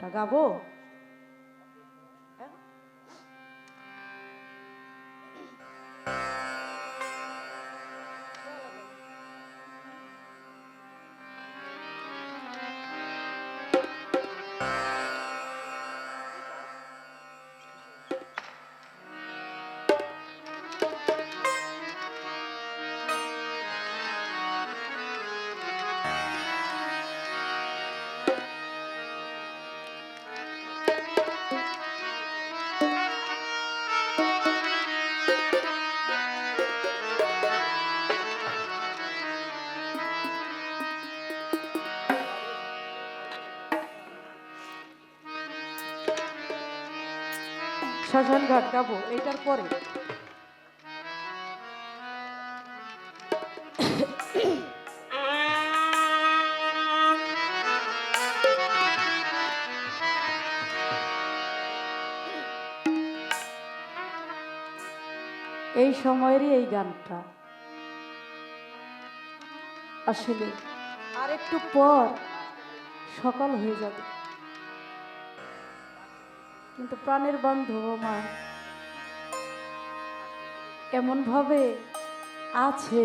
গানটা গাবো শ্মশান ঘাট গাবো এটার পরে। এই সময়েরই এই গানটা। আসলে আর একটু পর সকাল হয়ে যাবে। কিন্তু প্রাণের বান্ধব আমার এমনভাবে আছে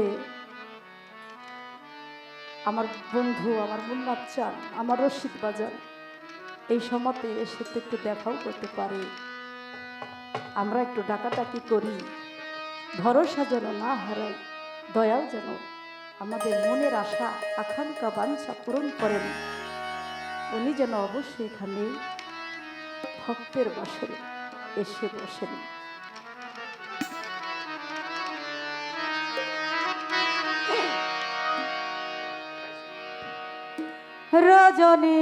আমার বন্ধু, আমার মুন্নার চান আমার রশিদ বাজার। এই সময়তে এসে তো একটু দেখাও করতে পারে। আমরা একটু ডাকাটাকি করি। ভরসা যেন না হারাই, দয়াও যেন আমাদের মনের আশা, আকাঙ্ক্ষা, বাঞ্ছা পূরণ করেন। উনি যেন অবশ্যই এখানে ভক্তের বাসরে এসে বসেন। রজনী।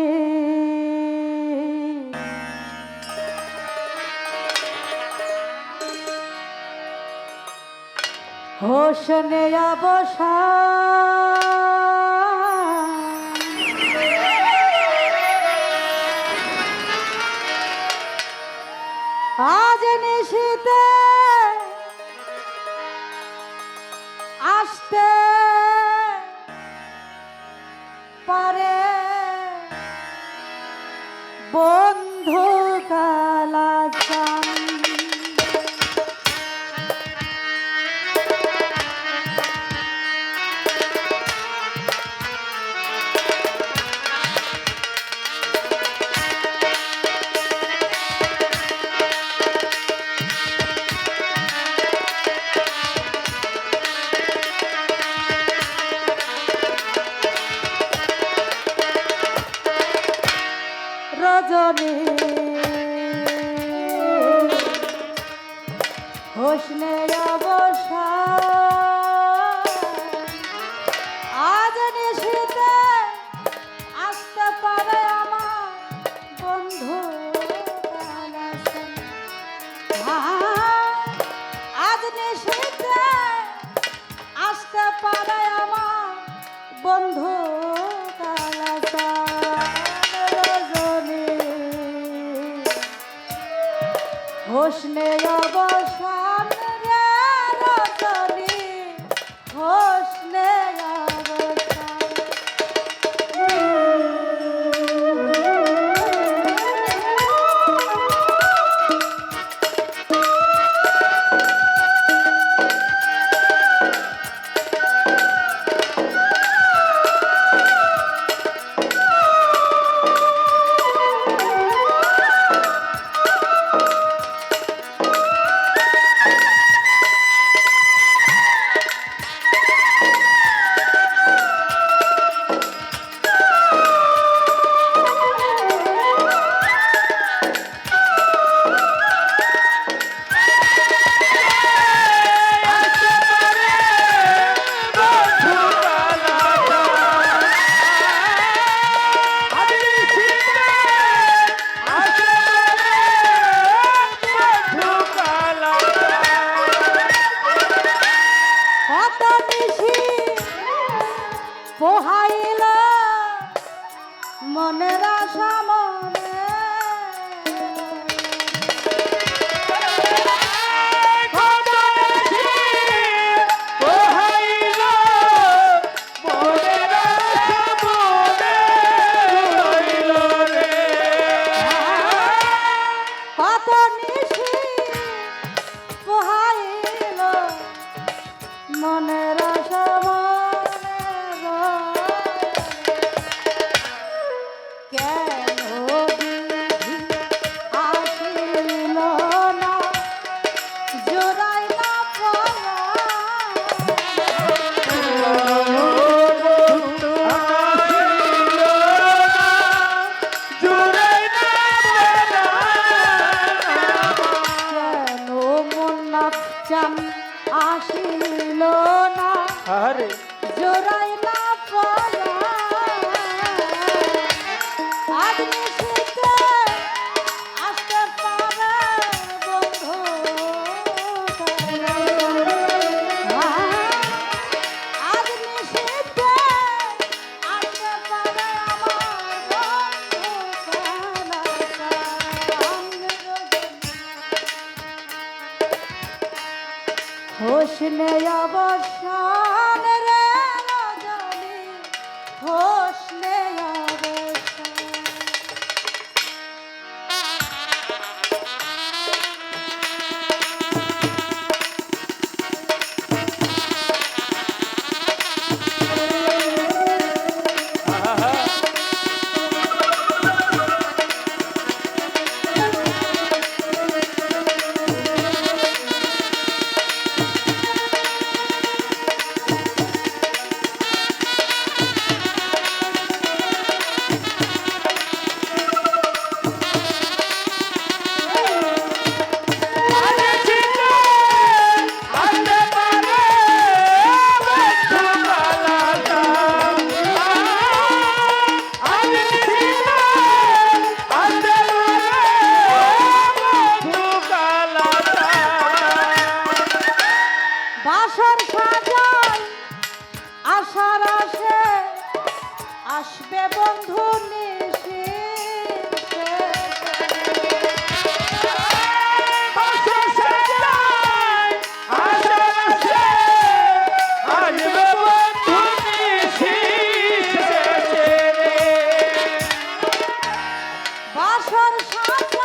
হোসনে অবসা রজনী হোসনে অবসা আজ নিশিতে আসতে পারে আমার বন্ধু। আজ নিশিতে আসতে পারে আমার বন্ধু হোসনে অবসান না। আরে। বসলে অবসান রে ঘর সাজাই। আশার আসে আসবে বন্ধু নিশি বাসর সাজা